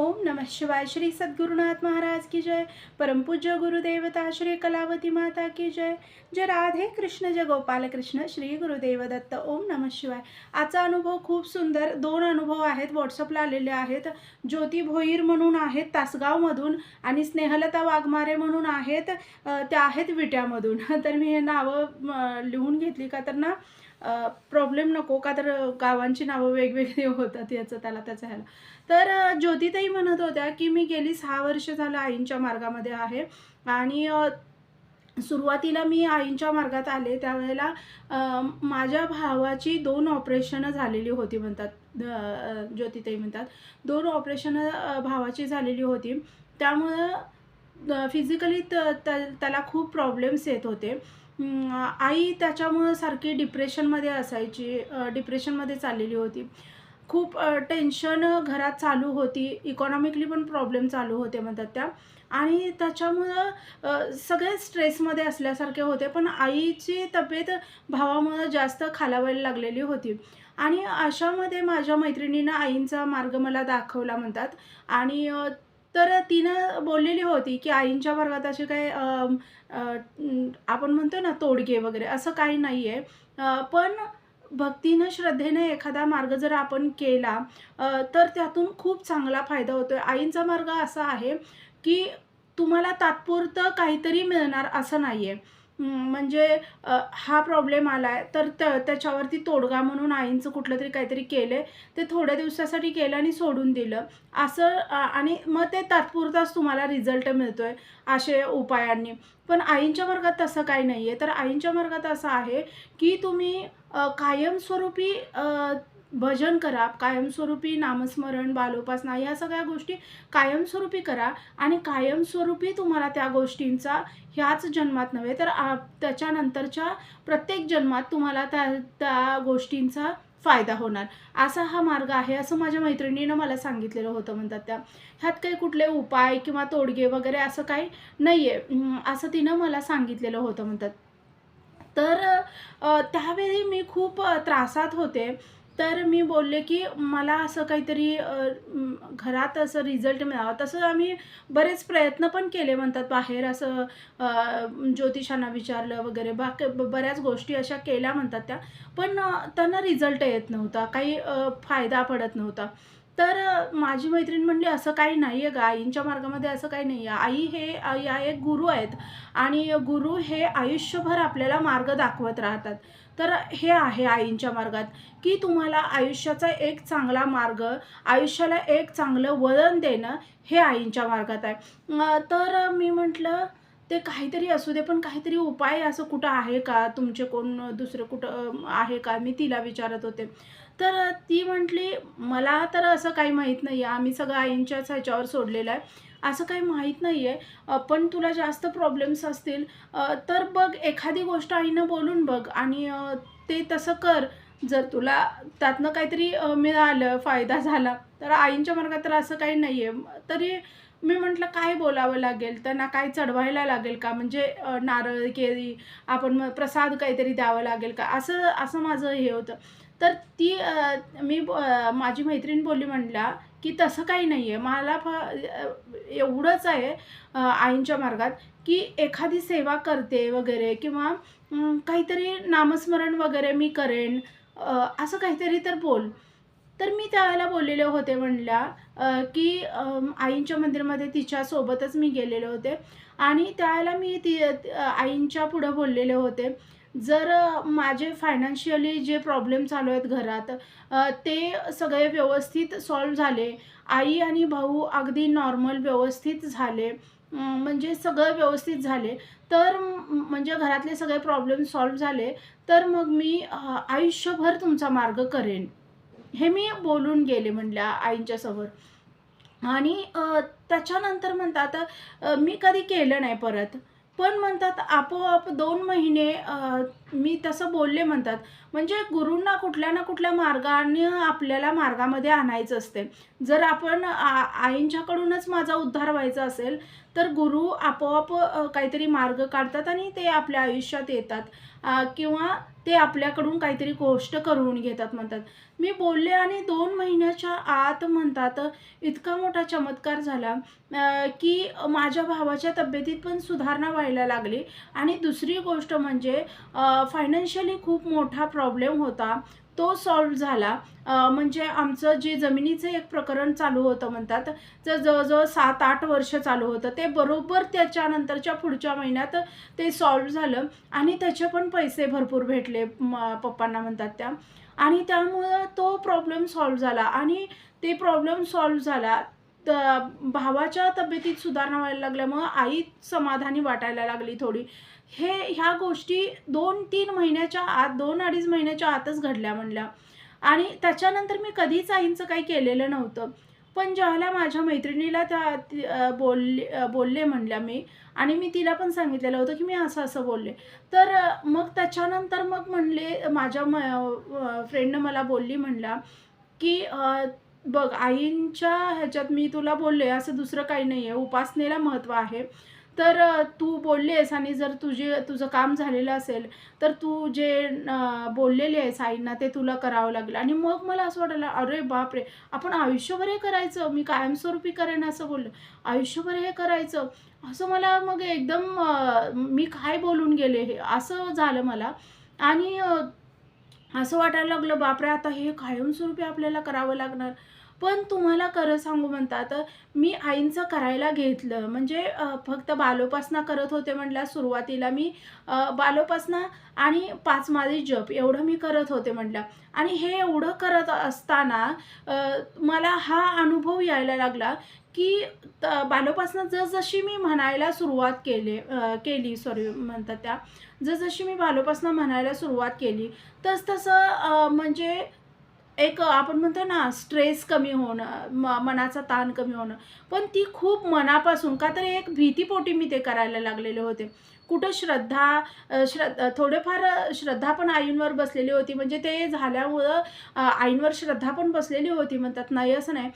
ओम नमः शिवाय श्री सद्गुरुनाथ महाराज की जय। परमपूज्य गुरुदेवता श्री कलावती माता की जय। जय राधे कृष्ण जय गोपाल कृष्ण श्री गुरुदेव दत्त ओम नमः शिवाय। आजचा अनुभव खूप सुंदर दोन अनुभव आहेत व्हॉट्सअपला आलेले आहेत. ज्योती भोईर म्हणून आहेत तासगावमधून आणि स्नेहलता वाघमारे म्हणून आहेत त्या आहेत विट्यामधून. तर मी हे नावं लिहून घेतली का तर ना प्रॉब्लेम नको का तर गावांची नावं वेगवेगळी होतात याचं त्याला त्याचं ह्याला. तर ज्योतिताई म्हणत होत्या की मी गेली सहा वर्ष झालं आईंच्या मार्गामध्ये आहे आणि सुरुवातीला मी आईंच्या मार्गात आले त्यावेळेला माझ्या भावाची दोन ऑपरेशनं झालेली होती म्हणतात ज्योतिताई म्हणतात. दोन ऑपरेशनं भावाची झालेली होती. त्यामुळं फिजिकली त्याला खूप प्रॉब्लेम्स येत होते. आई त्याच्यामुळं सारखी डिप्रेशनमध्ये असायची डिप्रेशनमध्ये चाललेली होती. खूप टेन्शन घरात चालू होती इकॉनॉमिकली पण प्रॉब्लेम चालू होते म्हणतात त्या. आणि त्याच्यामुळं सगळे स्ट्रेसमध्ये असल्यासारखे होते पण आईची तब्येत भावामुळं जास्त खालावायला लागलेली होती. आणि अशामध्ये माझ्या मैत्रिणीनं आईंचा मार्ग मला दाखवला म्हणतात. आणि तर तिनं बोललेली होती की आईंच्या वर्गात असे काय आपण म्हणतो ना तोडगे वगैरे असं काही नाही आहे पण भक्तीनं श्रद्धेनं एखादा मार्ग जर आपण केला तर त्यातून खूप चांगला फायदा होतो आहे आईंचा मार्ग असा आहे की तुम्हाला तात्पुरतं काहीतरी मिळणार असं नाही आहे म्हणजे हा प्रॉब्लेम आला आहे तर त त्याच्यावरती तोडगा म्हणून आईंचं कुठलं तरी काहीतरी केलं आहे ते थोड्या दिवसासाठी केलं आणि सोडून दिलं. असं आणि मग ते तात्पुरताच तुम्हाला रिझल्ट मिळतो आहे असे उपायांनी. पण आईंच्या वर्गात तसं काही नाही आहे तर आईंच्या वर्गात असं आहे की तुम्ही कायमस्वरूपी भजन करा कायमस्वरूपी नामस्मरण बालोपासना ह्या सगळ्या गोष्टी कायमस्वरूपी करा आणि कायमस्वरूपी तुम्हाला त्या गोष्टींचा ह्याच जन्मात नव्हे तर आ त्याच्यानंतरच्या प्रत्येक जन्मात तुम्हाला त्या त्या गोष्टींचा फायदा होणार. असा हा मार्ग आहे असं माझ्या मैत्रिणीनं मला सांगितलेलं होतं म्हणतात त्या. ह्यात काही कुठले उपाय किंवा तोडगे वगैरे असं काही नाही आहे असं तिनं मला सांगितलेलं होतं म्हणतात. तर त्यावेळी मी खूप त्रासात होते. तर मी बोलले की मला असं काहीतरी घरात असं रिझल्ट मिळावा. तसं आम्ही बरेच प्रयत्न पण केले म्हणतात बाहेर असं ज्योतिषांना विचारलं वगैरे. बाकी ब- बऱ्याच गोष्टी अशा केल्या म्हणतात त्या. पण त्यांना रिझल्ट येत नव्हता. काही फायदा पडत नव्हता. तर माझी मैत्रीण म्हणली असं काही नाही आहे गा. आईंच्या मार्गामध्ये असं काही नाही आहे आई हे या एक गुरु आहेत. आणि गुरु हे आयुष्यभर आपल्याला मार्ग दाखवत राहतात. तर हे आहे आईंच्या मार्गात की तुम्हाला आयुष्याचा एक चांगला मार्ग आयुष्याला एक चांगलं वळण देणं हे आईंच्या मार्गात आहे. तर मी म्हटलं ते काहीतरी असू दे पण काहीतरी उपाय असं कुठं आहे का? तुमचे कोण दुसरं कुठं आहे का? मी तिला विचारत होते. तर ती म्हटली मला तर असं काही माहीत नाही आहे आम्ही सगळं आईंच्याच ह्याच्यावर सोडलेलं आहे. असं काही माहीत नाही आहे पण तुला जास्त प्रॉब्लेम्स असतील. तर बघ एखादी गोष्ट आईनं बोलून बघ आणि ते तसं कर. जर तुला त्यातनं काहीतरी मिळालं फायदा झाला तर आईंच्या मार्गात तर असं काही नाही आहे तरी मी म्हटलं काय बोलावं लागेल? त्यांना काय चढवायला लागेल का? म्हणजे नारळ केळी आपण मग प्रसाद काहीतरी द्यावं लागेल का? असं असं माझं हे होतं. तर ती मी माझी मैत्रीण बोलली म्हणल्या की तसं काही नाही आहे मला फ एवढंच आहे आईंच्या मार्गात की एखादी सेवा करते वगैरे किंवा काहीतरी नामस्मरण वगैरे मी करेन असं काहीतरी तर बोल. तर मी त्यावेळेला बोललेले होते म्हणल्या की आईंच्या मंदिरामध्ये तिच्यासोबतच मी गेलेले होते. आणि त्यावेळेला मी ती आईंच्या पुढं बोललेले होते. जर माझे फायनान्शियली जे प्रॉब्लेम चालू आहेत घरात ते सगळे व्यवस्थित सॉल्व झाले. आई आणि भाऊ अगदी नॉर्मल व्यवस्थित झाले. म्हणजे सगळं व्यवस्थित झाले. तर म्हणजे घरातले सगळे प्रॉब्लेम सॉल्व झाले. तर मग मी आयुष्यभर तुमचा मार्ग करेन. हे मी बोलून गेले म्हणल्या आईंच्या समोर. आणि त्याच्यानंतर म्हणतात मी कधी केलं नाही परत. पण म्हणतात आपोआप दोन महिने मी तसं बोलले म्हणतात. म्हणजे गुरूंना कुठल्या ना कुठल्या मार्गाने आपल्याला मार्गामध्ये आणायचं असते. जर आपण आ आईंच्याकडूनच माझा उद्धार व्हायचा असेल तर गुरु आपोआप काहीतरी मार्ग काढतात आणि ते आपल्या आयुष्यात येतात. किंवा ते आपल्याकडून काहीतरी गोष्ट करून घेतात म्हणतात. मी बोलले आणि दोन महिन्याच्या आत म्हणतात इतका मोठा चमत्कार झाला की माझ्या भावाच्या तब्येतीत पण सुधारणा व्हायला लागली. आणि दुसरी गोष्ट म्हणजे फायनान्शियली खूप मोठा प्रॉब्लेम होता. तो सॉल्व झाला. म्हणजे आमचं जे जमिनीचं एक प्रकरण चालू होतं म्हणतात तर जवळजवळ सात आठ वर्ष चालू होतं. ते बरोबर त्याच्यानंतरच्या पुढच्या महिन्यात ते सॉल्व झालं आणि त्याचे पण पैसे भरपूर भेटले म पप्पांना म्हणतात त्या. आणि त्यामुळं तो प्रॉब्लेम सॉल्व झाला. आणि ते प्रॉब्लेम सॉल्व झाला त भावाच्या तब्येतीत सुधारणा व्हायला लागल्यामुळं आई समाधानी वाटायला लागली थोडी. हे ह्या गोष्टी दोन तीन महिन्याच्या आत दोन अडीच महिन्याच्या आतच घडल्या म्हणल्या. आणि त्याच्यानंतर मी कधीच आईंचं काही केलेलं नव्हतं. पण ज्याला माझ्या मैत्रिणीला त्या बोलले बोलले म्हणल्या मी आणि मी तिला पण सांगितलेलं होतं की मी असं असं बोलले. तर मग त्याच्यानंतर मग म्हणले माझ्या म फ्रेंडनं मला बोलली म्हणला की बघ आईंच्या ह्याच्यात मी तुला बोलले असं दुसरं काही नाही आहे. उपासनेला महत्त्व आहे. तर तू तू आहेस आणि जर तुझे तुझं काम झालेलं असेल तर तू जे बोललेली आहेस आईंना ते तुला करावं लागेल. आणि मग मला असं वाटलं अरे बापरे आपण आयुष्यभर हे करायचं? मी कायमस्वरूपी करेन असं बोललं. आयुष्यभर हे करायचं? असं मला मग एकदम मी काय बोलून गेले हे? असं झालं मला. आणि असं वाटायला लागलं बापरे आता हे कायमस्वरूपी आपल्याला करावं लागणार. पण तुम्हाला खरं सांगू म्हणतात मी आईंचं करायला घेतलं. म्हणजे फक्त बालोपासना करत होते म्हटल्या सुरुवातीला मी बालोपासना आणि पाच माळी जप एवढं मी करत होते म्हटलं. आणि हे एवढं करत असताना मला हा अनुभव यायला लागला की बालोपासना जसजशी मी म्हणायला सुरुवात केले केली सॉरी म्हणतात त्या जसजशी मी बालोपासना म्हणायला सुरुवात केली तस तसं म्हणजे एक आपण म्हणतो ना स्ट्रेस कमी होणं म मनाचा ताण कमी होणं. पण ती खूप मनापासून का तर एक भीतीपोटी मी ते करायला लागलेले होते. कुठं श्रद्धा श्रद्धा थोडेफार श्रद्धा पण आईंवर बसलेली होती. म्हणजे ते झाल्यामुळं आईंवर श्रद्धा पण बसलेली होती. म्हणतात नाही असं नाही.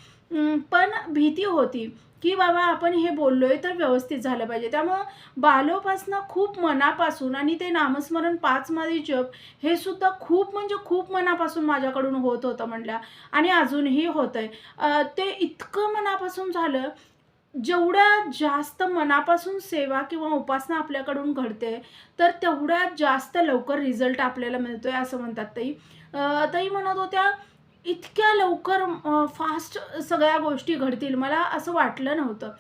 पण भीती होती की बाबा आपण हे बोललो आहे तर व्यवस्थित झालं पाहिजे. त्यामुळं बालोपासनं खूप मनापासून आणि ते नामस्मरण पाच मादी जप हे सुद्धा खूप म्हणजे खूप मनापासून माझ्याकडून होत होतं म्हणल्या आणि अजूनही होत आहे ते इतकं मनापासून झालं जेवढ्या जास्त मनापासून सेवा किंवा उपासना आपल्याकडून घडते तर तेवढ्या जास्त लवकर रिझल्ट आपल्याला मिळतो आहे असं म्हणतात ताई. ताई म्हणत होत्या इतक्या लवकर फास्ट सगळ्या गोष्टी घडतील. मला असं वाटलं नव्हतं.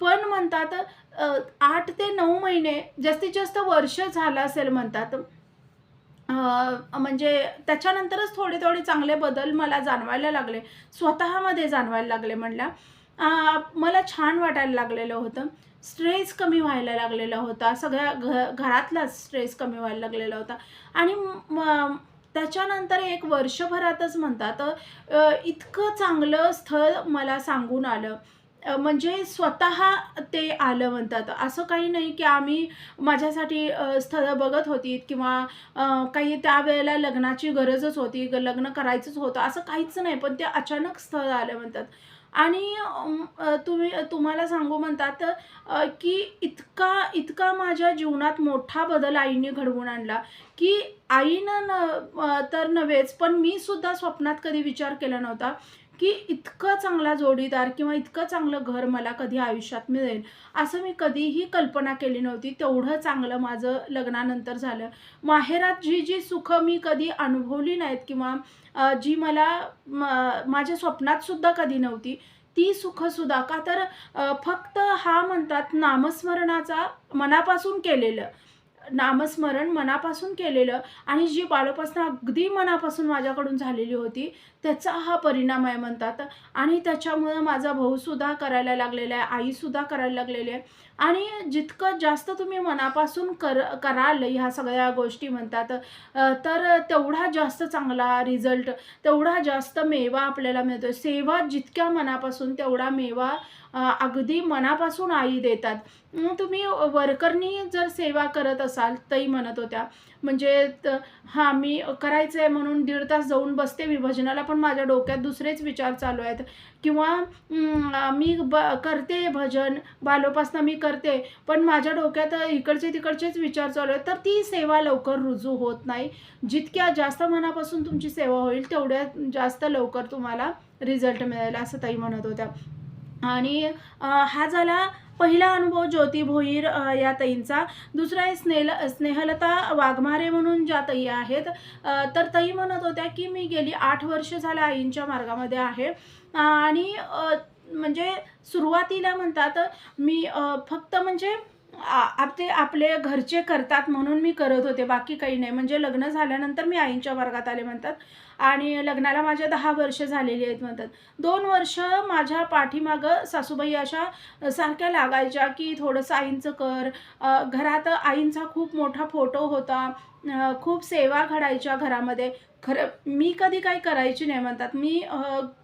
पण म्हणतात आठ ते नऊ महिने जास्तीत जास्त वर्ष झालं असेल म्हणतात. म्हणजे त्याच्यानंतरच थोडे थोडे चांगले बदल मला जाणवायला लागले. स्वतःमध्ये जाणवायला लागले म्हणल्या. मला छान वाटायला लागलेलं होतं. स्ट्रेस कमी व्हायला लागलेला होता. सगळ्या घ घरातलाच स्ट्रेस कमी व्हायला लागलेला होता. आणि त्याच्यानंतर एक वर्षभरातच म्हणतात इतकं चांगलं स्थळ मला सांगून आलं. म्हणजे स्वतः ते आलं म्हणतात. असं काही नाही की आम्ही माझ्यासाठी स्थळं बघत होती किंवा काही त्यावेळेला लग्नाची गरजच होती ग लग्न करायचंच होतं असं काहीच नाही. पण ते अचानक स्थळ आलं म्हणतात. आणि तुम्ही तुम्हाला सांगू म्हणतात की इतका इतका माझ्या जीवनात मोठा बदल आईने घडवून आणला की आईनं न तर नव्हेच पण मी सुद्धा स्वप्नात कधी विचार केला नव्हता की इतकं चांगला जोडीदार किंवा इतकं चांगलं घर मला कधी आयुष्यात मिळेल असं मी कधीही कल्पना केली नव्हती. तेवढं चांगलं माझं लग्नानंतर झालं. माहेरात जी जी सुखं मी कधी अनुभवली नाहीत किंवा जी मला म- माझ्या स्वप्नात सुद्धा कधी नव्हती ती सुखसुद्धा का? तर फक्त हा म्हणतात नामस्मरणाचा मनापासून केलेलं. नामस्मरण मनापासून केलेलं. आणि जी बालोपासना अगदी मनापासून माझ्याकडून झालेली होती त्याचा हा परिणाम आहे म्हणतात. आणि त्याच्यामुळं माझा भाऊसुद्धा करायला लागलेला आहे आईसुद्धा करायला लागलेली आहे. आणि जितकं जास्त तुम्ही मनापासून कर कराल ह्या सगळ्या गोष्टी म्हणतात तर तेवढा जास्त चांगला रिझल्ट तेवढा जास्त मेवा आपल्याला मिळतो सेवा जितक्या मनापासून तेवढा मेवा अगदी मनापासून आई देतात. तुम्ही वर्करनी जर सेवा करत असाल तरी म्हणत होत्या म्हणजे त- हां मी करायचं आहे म्हणून दीड तास जाऊन बसते विभजनाला पण पण माझ्या डोक्यात दुसरेच विचार चालू आहेत. किंवा मी ब करते भजन बालोपासनं मी करते पण माझ्या डोक्यात इकडचे तिकडचेच विचार चालू आहेत. तर ती सेवा लवकर रुजू होत नाही. जितक्या जास्त मनापासून तुमची सेवा होईल तेवढ्या जास्त लवकर तुम्हाला रिझल्ट मिळेल असं ताई म्हणत होत्या. आणि हा झाला पहिला अनुभव ज्योती भोईर या ताईंचा. दुसरा आहे स्नेल स्नेहलता वाघमारे म्हणून ज्या ताई आहेत. तर ताई म्हणत होत्या की मी गेली आठ वर्ष झालं आईंच्या मार्गामध्ये आहे. आणि म्हणजे सुरुवातीला म्हणतात मी फक्त म्हणजे आप ते आपले घरचे करतात म्हणून मी करत होते. बाकी काही नाही. म्हणजे लग्न झाल्यानंतर मी आईंच्या वर्गात आले म्हणतात. आणि लग्नाला माझ्या दहा वर्ष झालेली आहेत म्हणतात. दोन वर्ष माझ्या पाठीमागं सासूबाई अशा सारख्या लागायच्या की थोडंसं आईंचं कर. घरात आईंचा खूप मोठा फोटो होता. खूप सेवा घडायच्या घरामध्ये. खरं मी कधी काही करायची नाही म्हणतात. मी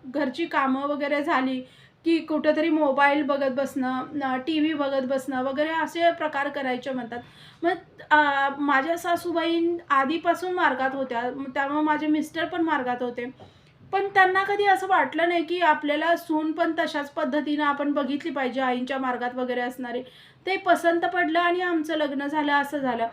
घरची कामं वगैरे झाली. की कुठंतरी मोबाईल बघत बसणं टी व्ही बघत बसणं वगैरे असे प्रकार करायचे म्हणतात. मग माझ्या सासूबाई आधीपासून मार्गात होत्या. त्यामुळे माझे मिस्टर पण मार्गात होते. पण त्यांना कधी असं वाटलं नाही की आपल्याला सून पण तशाच पद्धतीनं आपण बघितली पाहिजे आईंच्या मार्गात वगैरे असणारे. ते पसंत पडलं आणि आमचं लग्न झालं असं झालं.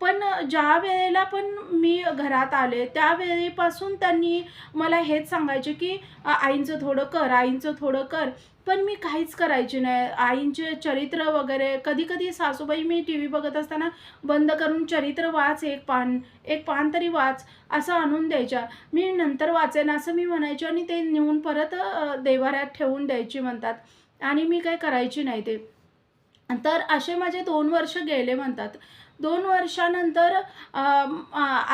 पण ज्या वेळेला पण मी घरात आले त्यावेळेपासून त्यांनी मला हेच सांगायचे की आईंचं थोडं कर आईंचं थोडं कर. पण मी काहीच करायची नाही. आईंचे चरित्र वगैरे कधी कधी सासूबाई मी टी व्ही बघत असताना बंद करून चरित्र वाच एक पान एक पान तरी वाच असं आणून द्यायच्या. मी नंतर वाचेन असं मी म्हणायचे आणि ते नेऊन परत देवाऱ्यात ठेवून द्यायची म्हणतात. आणि मी काही करायची नाही ते. तर असे माझे दोन वर्ष गेले म्हणतात. दोन वर्षानंतर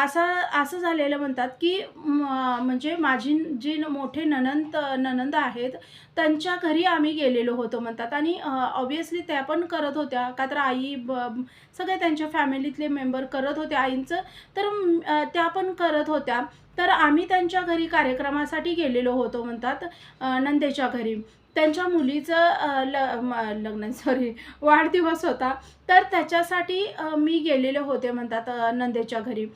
असं असं झालेलं म्हणतात की म, म्हणजे माझी जी न- मोठे ननंद ननंद आहेत त्यांच्या घरी आम्ही गेलेलो होतो म्हणतात. आणि ऑब्वियसली त्या पण करत होत्या. का तर आई ब सगळे त्यांच्या फॅमिलीतले मेंबर करत होते आईंचं. तर त्या पण करत होत्या. तर आम्ही त्यांच्या घरी कार्यक्रमासाठी गेलेलो होतो म्हणतात नंदेच्या घरी. त्यांच्या मुलीचं ल म- लग्न सॉरी वाढदिवस होता. तर त्याच्यासाठी मी गेलेले होते म्हणतात नंदेच्या घरी.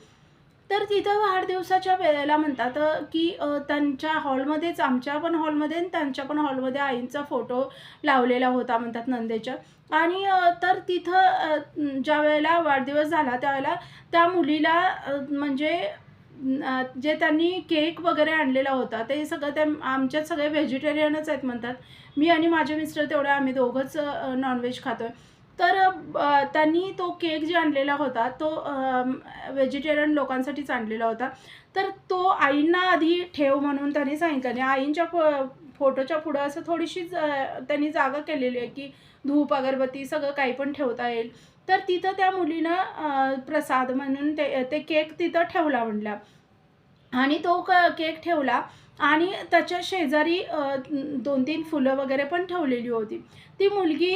तर तिथं वाढदिवसाच्या वेळेला म्हणतात की त्यांच्या हॉलमध्येच आमच्या पण हॉलमध्ये आणि त्यांच्या पण हॉलमध्ये आईंचा फोटो लावलेला होता म्हणतात नंदेच्या. आणि तर तिथं ज्या वेळेला वाढदिवस झाला त्यावेळेला त्या मुलीला म्हणजे जे त्यांनी केक वगैरे आणलेला होता ते सगळं त्या आमच्यात सगळे व्हेजिटेरियनच आहेत म्हणतात. मी आणि माझे मिस्टर तेवढे आम्ही दोघंच नॉनव्हेज खातोय. तर त्यांनी तो केक जे आणलेला होता तो व्हेजिटेरियन लोकांसाठीच आणलेला होता. तर तो आईंना आधी ठेव म्हणून त्यांनी सांगितलं आणि आईंच्या फो फोटोच्या पुढं असं थोडीशीच त्यांनी जागा केलेली आहे की धूप अगरबत्ती सगळं काही पण ठेवता येईल. तर तिथं त्या मुलीनं प्रसाद म्हणून ते ते केक तिथं ठेवला म्हणला. आणि तो क केक ठेवला आणि त्याच्या शेजारी दोन तीन फुलं वगैरे पण ठेवलेली होती. ती मुलगी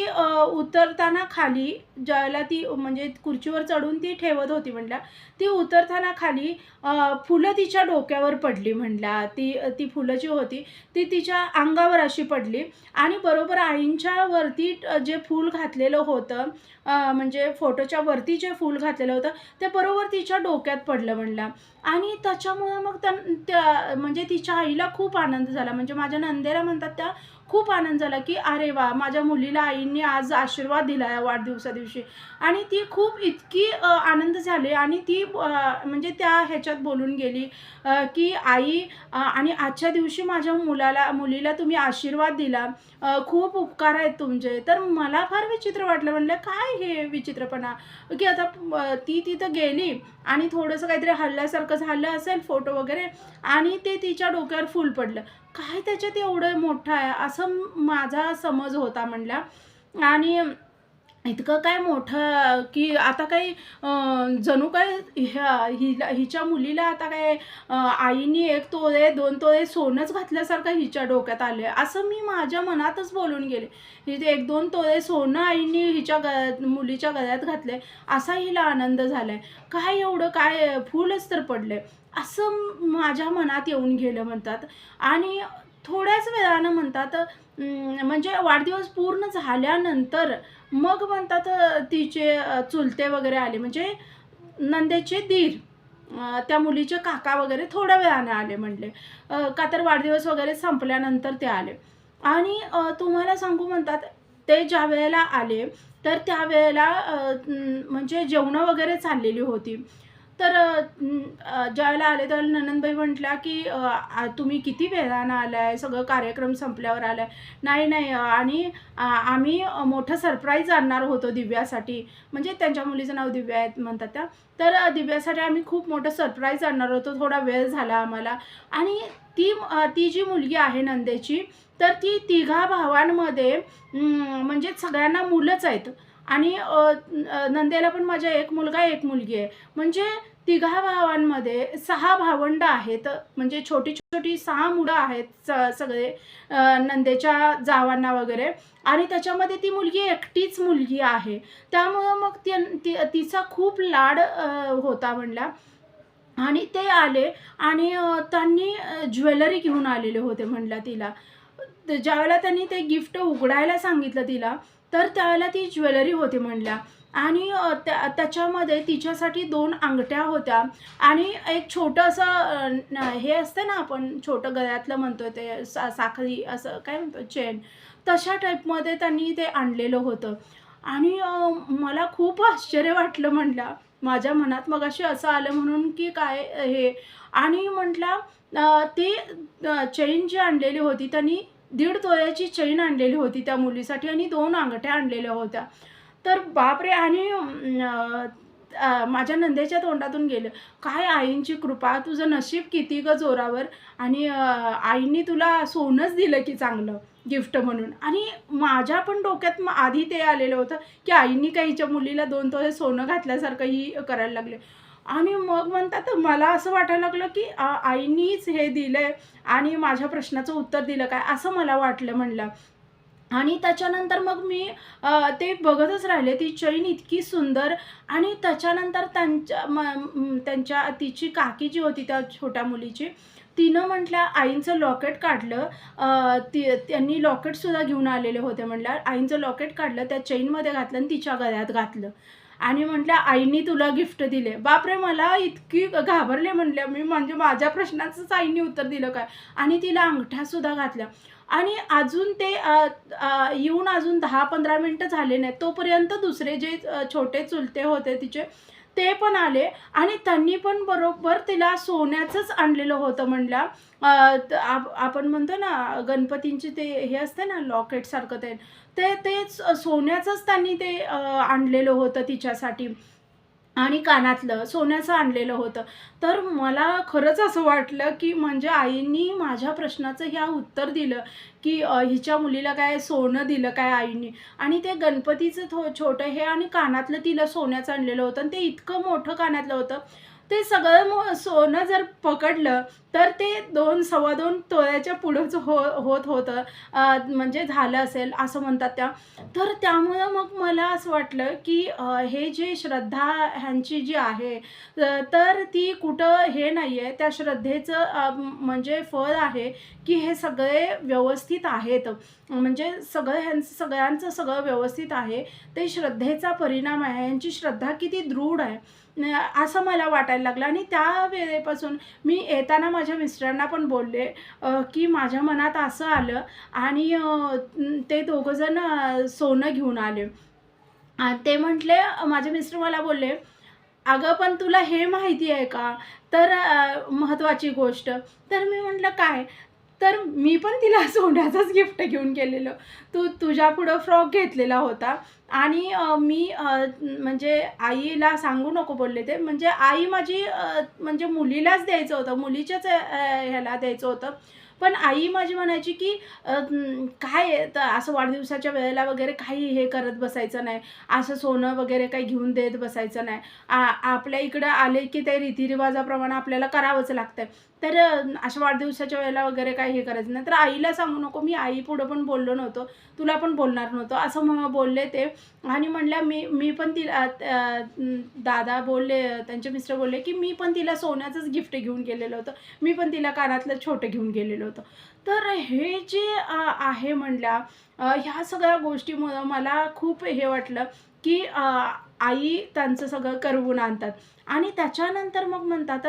उतरताना खाली ज्याला ती म्हणजे खुर्चीवर चढून ती ठेवत होती म्हणल्या ती उतरताना खाली फुलं तिच्या डोक्यावर पडली म्हणल्या ती ती फुलं जी होती ती तिच्या अंगावर अशी पडली आणि बरोबर आईंच्या वरती जे फूल घातलेलं होतं म्हणजे फोटोच्या वरती जे फूल घातलेलं होतं ते बरोबर तिच्या डोक्यात पडलं म्हणला आणि त्याच्यामुळं मग त्या म्हणजे तिच्या आईला खूप आनंद झाला. म्हणजे माझ्या नंदेला म्हणतात त्या खूप आनंद झाला की अरे वा माझ्या मुलीला आईंनी आज आशीर्वाद दिला या वाढदिवसा दिवशी. आणि ती खूप इतकी आनंद झाली आणि ती म्हणजे त्या ह्याच्यात बोलून गेली की आई आणि आजच्या दिवशी माझ्या मुलाला मुलीला तुम्ही आशीर्वाद दिला खूप उपकार आहेत तुमचे. तर मला फार विचित्र वाटलं. म्हणलं काय हे विचित्रपणा? की आता ती तिथं गेली आणि थोडंसं काहीतरी हल्ल्यासारखं झालं असेल फोटो वगैरे आणि ते तिच्या डोक्यावर फुल पडलं. काय त्याच्यात एवढं मोठं आहे? असं माझा समज होता म्हणल्या. आणि इतकं काय मोठं की आता काही जणू काय ह्या हिला हिच्या मुलीला आता काय आईनी एक तोळे दोन तोळे सोनंच घातल्यासारखं हिच्या डोक्यात आले असं मी माझ्या मनातच बोलून गेले. हिचे एक दोन तोळे सोनं आईनी हिच्या ग मुलीच्या गळ्यात घातले असा हिला आनंद झाला आहे काय एवढं काय फुलच तर पडले असं माझ्या मनात येऊन गेलं म्हणतात. आणि थोड्याच वेळानं म्हणतात म्हणजे वाढदिवस पूर्ण झाल्यानंतर मग म्हणतात तिचे चुलते वगैरे आले. म्हणजे नंदेचे दीर त्या मुलीचे काका वगैरे थोड्या वेळानं आले म्हणले. का तर वाढदिवस वगैरे संपल्यानंतर ते आले. आणि तुम्हाला सांगू म्हणतात ते ज्या वेळेला आले तर त्यावेळेला म्हणजे जेवणं वगैरे चाललेली होती. तर ज्यावेळेला आले त्यावेळेला ननंदबाई म्हटल्या की तुम्ही किती वेळानं आलाय? सगळं कार्यक्रम संपल्यावर आलाय. नाही नाही आणि आम्ही मोठं सरप्राईज आणणार होतो दिव्यासाठी. म्हणजे त्यांच्या मुलीचं नाव दिव्या आहेत म्हणतात त्या. तर दिव्यासाठी आम्ही खूप मोठं सरप्राईज आणणार होतो. थोडा वेळ झाला आम्हाला. आणि ती ती जी मुलगी आहे नंदेची तर ती तिघा भावांमध्ये म्हणजे सगळ्यांना मुलंच आहेत. आणि नंदेला पण माझ्या एक मुलगा एक मुलगी आहे. म्हणजे तिघा भावांमध्ये सहा भावंड आहेत. म्हणजे छोटी छोटी सहा मुलं आहेत स सगळे नंदेच्या जावांना वगैरे. आणि त्याच्यामध्ये ती मुलगी एकटीच मुलगी आहे. त्यामुळं मग ती तिचा खूप लाड होता म्हणला. आणि ते आले आणि त्यांनी ज्वेलरी घेऊन आलेले होते म्हणलं तिला. ज्यावेळेला त्यांनी ते गिफ्ट उघडायला सांगितलं तिला तर त्यावेळेला ती ज्वेलरी होती म्हणल्या. आणि त्या त्याच्यामध्ये तिच्यासाठी दोन अंगठ्या होत्या. आणि एक छोटं असं हे असतं ना आपण छोटं गळ्यातलं म्हणतो ते सा साखळी असं काय म्हणतो चेन. तशा टाईपमध्ये त्यांनी ते आणलेलं होतं. आणि मला खूप आश्चर्य वाटलं म्हटलं माझ्या मनात मग असे असं आलं म्हणून की काय हे. आणि म्हटलं ते चेन जी आणलेली होती त्यांनी दीड तोळ्याची चैन आणलेली होती त्या मुलीसाठी आणि दोन अंगठ्या आणलेल्या होत्या. तर बापरे आणि माझ्या नंदेच्या तोंडातून गेलं. काय आईंची कृपा तुझं नशीब किती ग जोरावर? आणि अं, आईने तुला सोनंच दिलं की चांगलं गिफ्ट म्हणून. आणि माझ्या पण डोक्यात आधी ते आलेलं होतं की आईनी काही हिच्या मुलीला दोन तोळे सोनं घातल्यासारखं ही करायला लागले. आणि मग म्हणतात मला असं वाटायला लागलं की आईनीच हे दिलंय आणि माझ्या प्रश्नाचं उत्तर दिलं काय? असं मला वाटलं म्हणलं. आणि त्याच्यानंतर मग मी ते बघतच राहिले. ती चैन इतकी सुंदर आणि त्याच्यानंतर त्यांच्या म त्यांच्या तिची काकी जी होती त्या छोट्या मुलीची तिनं म्हटल्या आईंचं लॉकेट काढलं. ती त्यांनी लॉकेटसुद्धा घेऊन आलेले होते म्हटल्या आईंचं लॉकेट काढलं त्या चैनमध्ये घातलं आणि तिच्या गळ्यात घातलं. आणि म्हटल्या आईनी तुला गिफ्ट दिले. बापरे मला इतकी घाबरले म्हटल्या. मी म्हणजे माझ्या प्रश्नाचंच आईनी उत्तर दिलं काय? आणि तिला अंगठ्यासुद्धा घातल्या. आणि अजून ते येऊन अजून दहा पंधरा मिनटं झाले नाहीत. तोपर्यंत दुसरे जे छोटे चुलते होते तिचे ते पण आले आणि त्यांनी पण बरोबर तिला सोन्याचंच आणलेलं होतं म्हणल्या. आप- आपण म्हणतो ना गणपतींचे ते हे असते ना लॉकेटसारखं ते ते तेच सोन्याचंच त्यांनी ते आणलेलं होतं तिच्यासाठी. आणि कानातलं सोन्याचं आणलेलं होतं. तर मला खरंच असं वाटलं की म्हणजे आईंनी माझ्या प्रश्नाचं ह्या उत्तर दिलं की हिच्या मुलीला काय सोनं दिलं काय आईंनी? आणि ते गणपतीचं थो छोटं हे आणि कानातलं तिला सोन्याचं आणलेलं होतं आणि ते इतकं मोठं कानातलं होतं. ते सगळं मो सोनं जर पकडलं तर ते दोन सव्वा दोन तोळ्याच्या पुढंच हो होत होतं. म्हणजे झालं असेल असं म्हणतात त्या. तर त्यामुळं मग मला असं वाटलं की हे जे श्रद्धा ह्यांची जी आहे तर ती कुठं हे नाही आहे त्या श्रद्धेचं म्हणजे फळ आहे की हे सगळे व्यवस्थित आहेत. म्हणजे सगळं ह्यांचं सगळ्यांचं सगळं व्यवस्थित आहे. ते श्रद्धेचा परिणाम आहे. यांची श्रद्धा किती दृढ आहे. असं मला वाटायला लागलं. आणि त्या वेळेपासून मी येताना माझ्या मिस्टरांना पण बोलले की माझ्या मनात असं आलं आणि ते दोघंजण सोनं घेऊन आले. ते म्हटले माझे मिस्टर मला बोलले अगं पण तुला हे माहिती आहे का? तर महत्त्वाची गोष्ट. तर मी म्हटलं काय? तर मी पण तिला सोन्याचंच गिफ्ट घेऊन गेलेलो. तू तुझ्या पुढं फ्रॉक घेतलेला होता. आणि मी म्हणजे आईला सांगू नको बोलले ते. म्हणजे आई माझी म्हणजे मुलीलाच द्यायचं होतं. मुलीच्याच ह्याला द्यायचं होतं. पण आई माझी म्हणायची की काय तर असं वाढदिवसाच्या वेळेला वगैरे काही हे करत बसायचं नाही. असं सोनं वगैरे काही घेऊन देत बसायचं नाही. आ आपल्या इकडं आले की ते रीतिरिवाजाप्रमाणे आपल्याला करावंच लागतं तर अशा वाढदिवसाच्या वेळेला वगैरे काही हे करायचं नाही. तर आईला सांगू नको. मी आई पुढं पण बोललो नव्हतो. तुला पण बोलणार नव्हतो. असं मग बोलले ते. आणि म्हणल्या मी मी पण तिला दादा बोलले त्यांचे मिस्टर बोलले की मी पण तिला सोन्याचंच गिफ्ट घेऊन गेलेलं होतं. मी पण तिला कानातलं छोटं घेऊन गेलेलो होतं. तर हे जे आहे म्हणल्या ह्या सगळ्या गोष्टीमुळं मला खूप हे वाटलं की आई त्यांचं सगळं करवून आणतात. आणि त्याच्यानंतर मग म्हणतात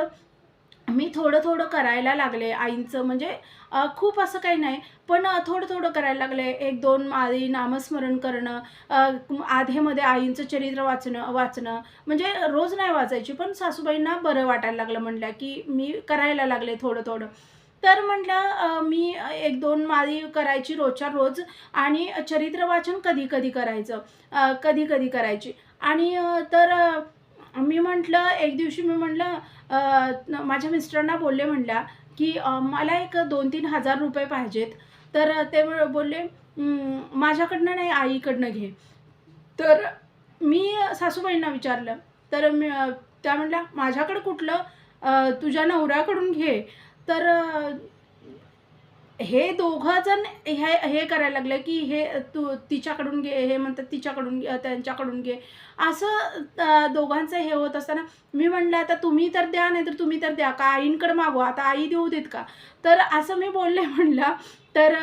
मी थोडं थोडं करायला लागले आईंचं म्हणजे खूप असं काही नाही. पण थोडं थोडं करायला लागले. एक दोन माळी नामस्मरण करणं आधेमध्ये आईंचं चरित्र वाचणं वाचणं. म्हणजे रोज नाही वाचायची पण सासूबाईंना बरं वाटायला लागलं म्हणल्या की मी करायला लागले थोडं थोडं. तर म्हटलं मी एक दोन माळी करायची रोजच्या रोज आणि चरित्र वाचन कधी कधी करायचं कधी कधी करायची. आणि तर मी म्हटलं एक दिवशी मी म्हटलं माझ्या मिस्टरांना बोलले म्हणल्या की मला एक दोन तीन हजार रुपये पाहिजेत. तर ते बोलले माझ्याकडनं नाही आईकडनं घे. तर मी सासूबाईंना विचारलं. तर मी त्या म्हणल्या माझ्याकडं कुठलं? तुझ्या नवऱ्याकडून घे. तर हे दोघं जण हे हे करायला लागले की हे तू तिच्याकडून घे हे म्हणतात तिच्याकडून घे त्यांच्याकडून घे. असं दोघांचं हे होत असताना मी म्हणलं आता तुम्ही तर द्या नाही तर तुम्ही तर द्या. का आईंकडे मागू आता आई देऊ देत का? तर असं मी बोलले म्हणलं तर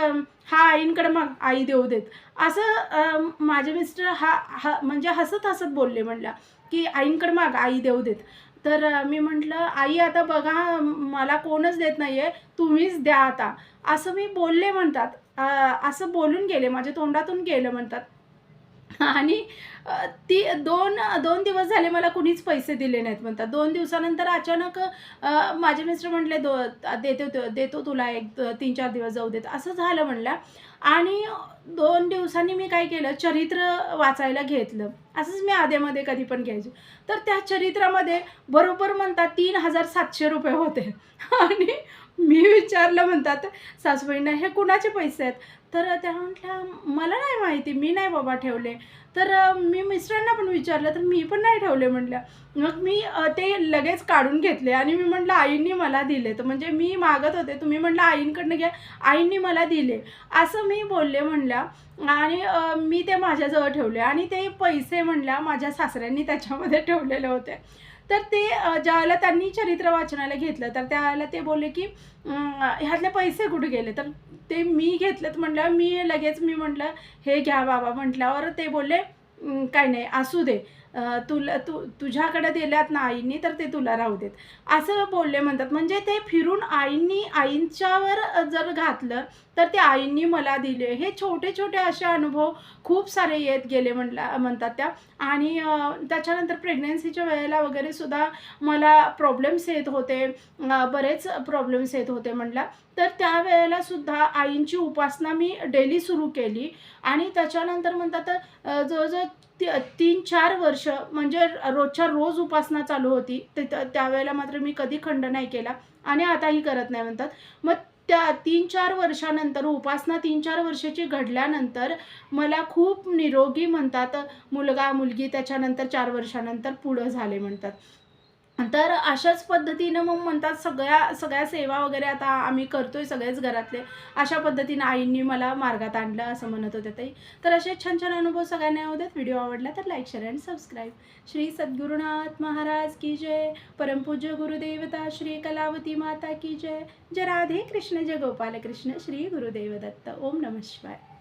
हा आईंकडे माग आई देऊ देत. असं माझे मिस्टर हा हा म्हणजे हसत हसत बोलले म्हणलं की आईंकडे माग आई देऊ देत. तर मी म्हटलं आई आता बघा मला कोणच देत नाही आहे तुम्हीच द्या आता. असं मी बोलले म्हणतात. असं बोलून गेले माझ्या तोंडातून गेलं म्हणतात. आणि ती दोन दोन दिवस झाले मला कुणीच पैसे दिले नाहीत म्हणतात. दोन दिवसानंतर अचानक माझे मिस्टर म्हटले दो देतो देतो तुला एक तीन चार दिवस जाऊ देत. असं झालं म्हणलं आणि दोन दिवसांनी मी काय केलं? चरित्र वाचायला घेतलं. असंच मी आधेमध्ये कधी पण घ्यायचे. तर त्या चरित्रामध्ये बरोबर म्हणतात तीन हजार सातशे रुपये होते. आणि मी विचारलं म्हणतात सासूबाईंना हे कुणाचे पैसे आहेत? तर त्या म्हटल्या मला नाही माहिती मी नाही बाबा ठेवले. तर मी मिस्टरांना पण विचारलं तर मी पण नाही ठेवले म्हटलं मग मी ते लगेच काढून घेतले आणि मी म्हटलं आईंनी मला दिले. तर म्हणजे मी मागत होते तुम्ही म्हटलं आईंकडनं घ्या. आईंनी मला दिले. असं मी बोलले म्हणल्या आणि मी ते माझ्याजवळ ठेवले आणि ते पैसे म्हणल्या माझ्या सासऱ्यांनी त्याच्यामध्ये ठेवलेले होते. तर ते ज्यावेळेला त्यांनी चरित्र वाचनाला घेतलं तर त्यावेळेला ते बोलले की ह्यातले पैसे कुठे गेले? तर ते मी घेतलेत म्हटलं मी लगेच मी म्हटलं हे घ्या बाबा म्हटल्यावर ते बोलले काय नाही असू दे. तुला तू तुझ्याकडे दिल्यात ना आईंनी तर ते तुला राहू देत. असं बोलले म्हणतात. म्हणजे ते फिरून आईंनी आईंच्यावर जर घातलं तर ते आईंनी मला दिले. हे छोटे छोटे असे अनुभव खूप सारे येत गेले म्हणला म्हणतात त्या. आणि त्याच्यानंतर प्रेग्नन्सीच्या वेळेला वगैरे सुद्धा मला प्रॉब्लेम्स येत होते. बरेच प्रॉब्लेम्स येत होते म्हणला. तर त्यावेळेला सुद्धा आईंची उपासना मी डेली सुरू केली. आणि त्याच्यानंतर म्हणतात जवळजवळ ती तीन चार वर्ष म्हणजे रोजच्या रोज उपासना चालू होती. ते त्यावेळेला मात्र मी कधी खंड नाही केला. आणि आताही करत नाही म्हणतात. मग त्या तीन चार वर्षानंतर उपासना तीन चार वर्षाची घडल्यानंतर मला खूप निरोगी म्हणतात मुलगा मुलगी त्याच्यानंतर चार वर्षानंतर पुढं झाले म्हणतात. तर अशाच पद्धतीनं मग म्हणतात सगळ्या सगळ्या सेवा वगैरे आता आम्ही करतोय सगळेच घरातले. अशा पद्धतीनं आईंनी मला मार्गात आणलं असं म्हणत होते ताई. तर असे छान छान अनुभव सगळ्यांना येऊ देत. व्हिडिओ आवडला तर like share and subscribe. Shri Sadgurunath Maharaj की जय. परमपूज्य गुरुदेवता श्री कलावती माता की जय. जय राधे कृष्ण जय गोपाल कृष्ण श्री गुरुदेव दत्त. ओम नमः शिवाय.